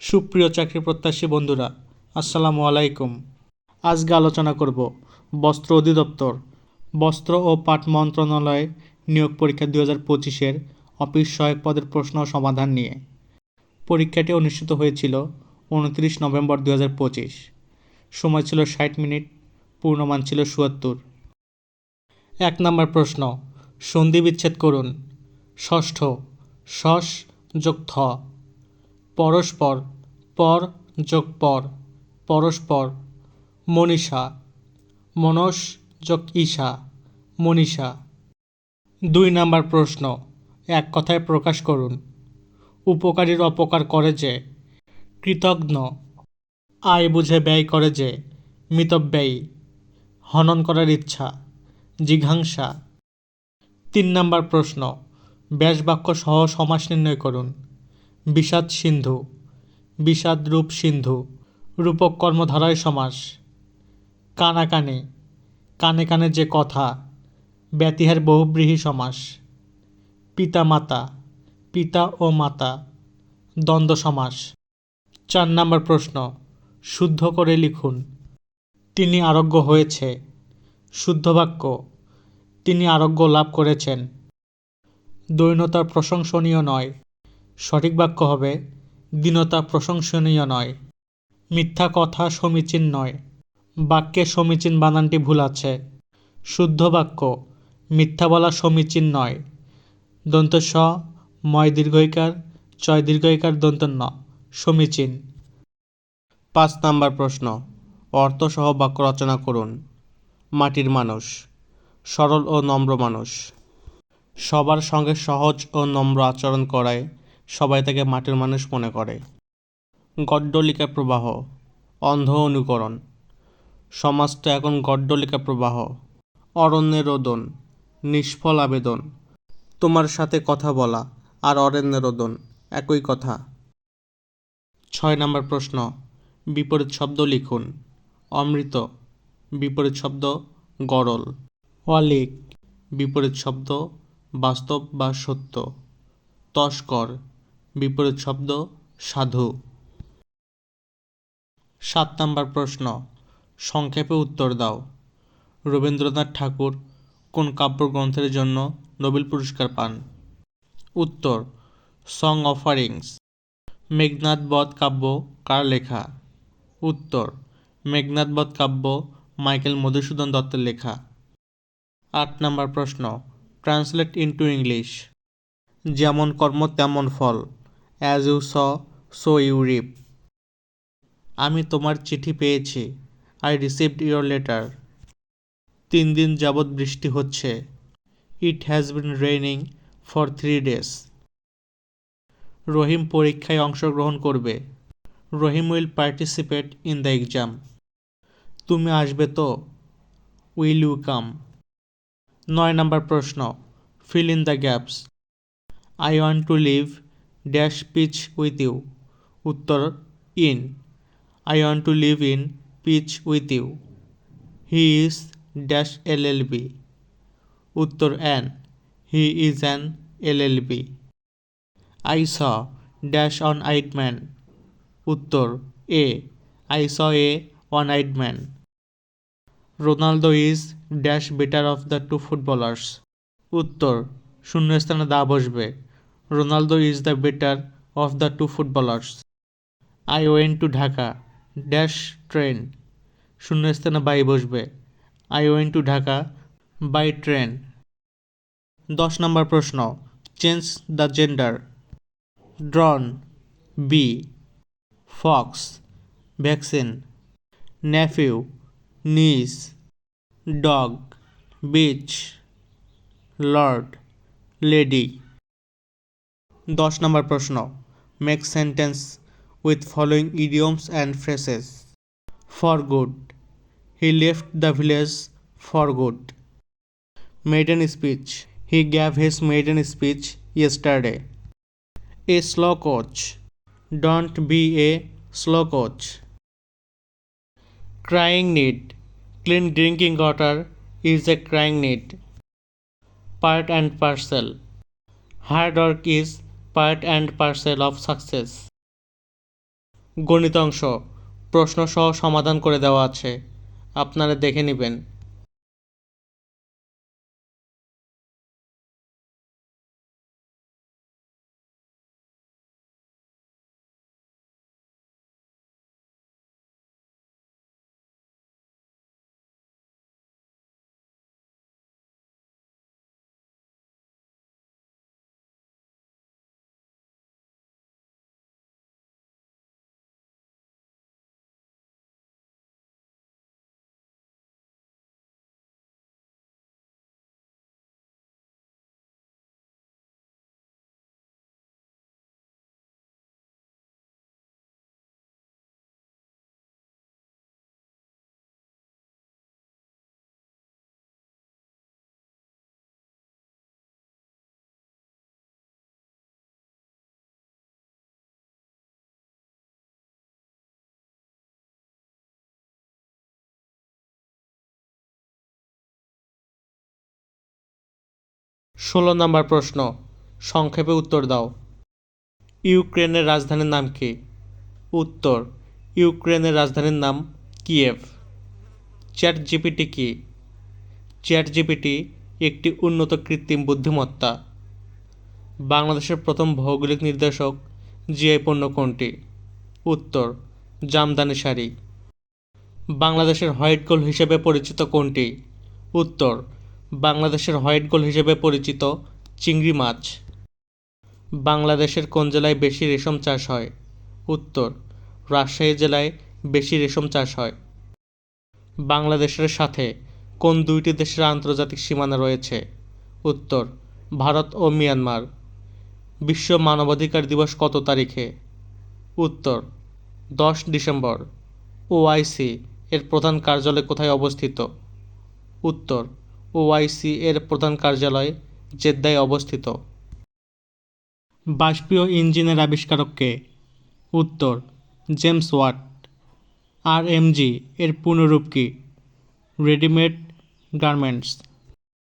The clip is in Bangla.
সুপ্রিয় চাকরি প্রত্যাশী বন্ধুরা, আসসালামু আলাইকুম। আজকে আলোচনা করব বস্ত্র অধিদপ্তর। বস্ত্র ও পাট মন্ত্রণালয়ে নিয়োগ পরীক্ষা দুই হাজার পঁচিশের অফিস সহায়ক পদের প্রশ্ন সমাধান নিয়ে। পরীক্ষাটি অনুষ্ঠিত হয়েছিল উনত্রিশ নভেম্বর দু হাজার পঁচিশ। সময় ছিল ষাট মিনিট, পূর্ণমান ছিল চুয়াত্তর। এক নম্বর প্রশ্ন, সন্ধি বিচ্ছেদ করুন। ষষ্ঠ শস যোগ থ। পরস্পর, পর যোগ পর, পরস্পর, মনীষা, মনস যোগ ঈশা, মনীষা। দুই নাম্বার প্রশ্ন, এক কথায় প্রকাশ করুন। উপকারীর অপকার করে যে কৃতজ্ঞ আয় বুঝে ব্যয় করে যে, মিতব্যয়ী। হনন করার ইচ্ছা, জিঘাংসা। তিন নাম্বার প্রশ্ন ব্যাসবাক্য সহ সমাস নির্ণয় করুন। বিষাদ সিন্ধু, বিষাদ রূপ সিন্ধু, রূপক কর্মধারয় সমাস। কানাকানে কানে কানে কানে যে কথা, ব্যতিহার বহুব্রীহি সমাস। পিতা মাতা, পিতা ও মাতা, দ্বন্দ্ব সমাস। চার নম্বর প্রশ্ন, শুদ্ধ করে লিখুন। তিনি আরোগ্য হয়েছে, শুদ্ধ বাক্য, তিনি আরোগ্য লাভ করেছেন। দৈনতার প্রশংসনীয় নয়। সঠিক বাক্য হবে, দীনতা প্রশংসনীয় নয়, মিথ্যা কথা সমীচীন নয়, বাক্যে সমীচীন বানানটি ভুল আছে, শুদ্ধ বাক্য, মিথ্যা বলা সমীচীন নয়, দন্ত স, ময় দীর্ঘইকার, চয় দীর্ঘইকার দন্ত ন সমীচীন। পাঁচ নাম্বার প্রশ্ন, অর্থসহ বাক্য রচনা করুন, মাটির মানুষ, সরল ও নম্র মানুষ, সবার সঙ্গে সহজ ও নম্র আচরণ করায় সবাই তাকে মাটির মানুষ মনে করে। গড্ডলিকা প্রবাহ, অন্ধ অনুকরণ। সমাজটা এখন গড্ডলিকা প্রবাহ, অরণ্যের রোদন, নিষ্ফল আবেদন। তোমার সাথে কথা বলা আর অরণ্যের রোদন, একই কথা। ছয় নম্বর প্রশ্ন, বিপরীত শব্দ লিখুন। অমৃত, বিপরীত শব্দ গরল। অলিক বিপরীত শব্দ বাস্তব বা সত্য। তস্কর বিপরীত শব্দ, সাধু। সাত নম্বর প্রশ্ন, সংক্ষেপে উত্তর দাও। রবীন্দ্রনাথ ঠাকুর কোন কাব্যগ্রন্থের জন্য নোবেল পুরস্কার পান? উত্তর সং অফারিংস মেঘনাথ বধ কাব্য কার লেখা? উত্তর মেঘনাথ বধ কাব্য মাইকেল মধুসূদন দত্তের লেখা। আট নম্বর প্রশ্ন, ট্রান্সলেট ইন্টু ইংলিশ। যেমন কর্ম, তেমন ফল। As you sow so you reap আমি তোমার চিঠি পেয়েছি। আই রিসিভড ইয়োর লেটার তিন দিন যাবৎ বৃষ্টি হচ্ছে। It has been raining for three days Rahim পরীক্ষায় অংশগ্রহণ করবে। Rahim will participate in the exam তুমি আসবে তো? উইল ইউ কাম নয় নম্বর প্রশ্ন। Fill in the gaps I want to live dash peace with you উত্তর in I want to live in peace with you he is dash L L B উত্তর an he is an L L B I saw dash one eyed man উত্তর a I saw a one eyed man Ronaldo is dash better of the two footballers উত্তর শূন্যস্থানে দা বসবে। Ronaldo is the better of the two footballers I went to Dhaka dash train শূন্যস্থানে বাই বসবে। I went to Dhaka by train দশ নম্বর প্রশ্ন। Change the gender drone bee fox vixen nephew niece dog bitch lord lady দশ নম্বর প্রশ্ন make sentence with following idioms and phrases for good he left the village for good maiden speech he gave his maiden speech yesterday. A slow coach. Don't be a slow coach. Crying need. Clean drinking water is a crying need. Part and parcel. Hard work is part and parcel of success. গণিত অংশ প্রশ্ন সহ সমাধান করে দেওয়া আছে। আপনারা দেখে নেবেন। ষোলো নম্বর প্রশ্ন, সংক্ষেপে উত্তর দাও। ইউক্রেনের রাজধানীর নাম কি? উত্তর, ইউক্রেনের রাজধানীর নাম কিয়েভ। চ্যাট জিপিটি কি? চ্যাট জিপিটি একটি উন্নত কৃত্রিম বুদ্ধিমত্তা। বাংলাদেশের প্রথম ভৌগোলিক নির্দেশক জিআই পণ্য কোনটি? উত্তর, জামদানি শাড়ি। বাংলাদেশের হোয়াইট গোল হিসেবে পরিচিত কোনটি? উত্তর বাংলাদেশের হোয়াইট গোল হিসেবে পরিচিত চিংড়ি মাছ। বাংলাদেশের কোন জেলায় বেশি রেশম চাষ হয়? উত্তর, রাজশাহী জেলায় বেশি রেশম চাষ হয়। বাংলাদেশের সাথে কোন দুইটি দেশের আন্তর্জাতিক সীমানা রয়েছে? উত্তর, ভারত ও মিয়ানমার। বিশ্ব মানবাধিকার দিবস কত তারিখে? উত্তর, দশ ডিসেম্বর। ওআইসি এর প্রধান কার্যালয় কোথায় অবস্থিত? উত্তর ওআইসি এর প্রধান কার্যালয় জেদ্দায় অবস্থিত। বাষ্পীয় ইঞ্জিনের আবিষ্কারককে উত্তর, জেমস ওয়াট। আর এম জি এর পূর্ণরূপ কি? Readymade garments.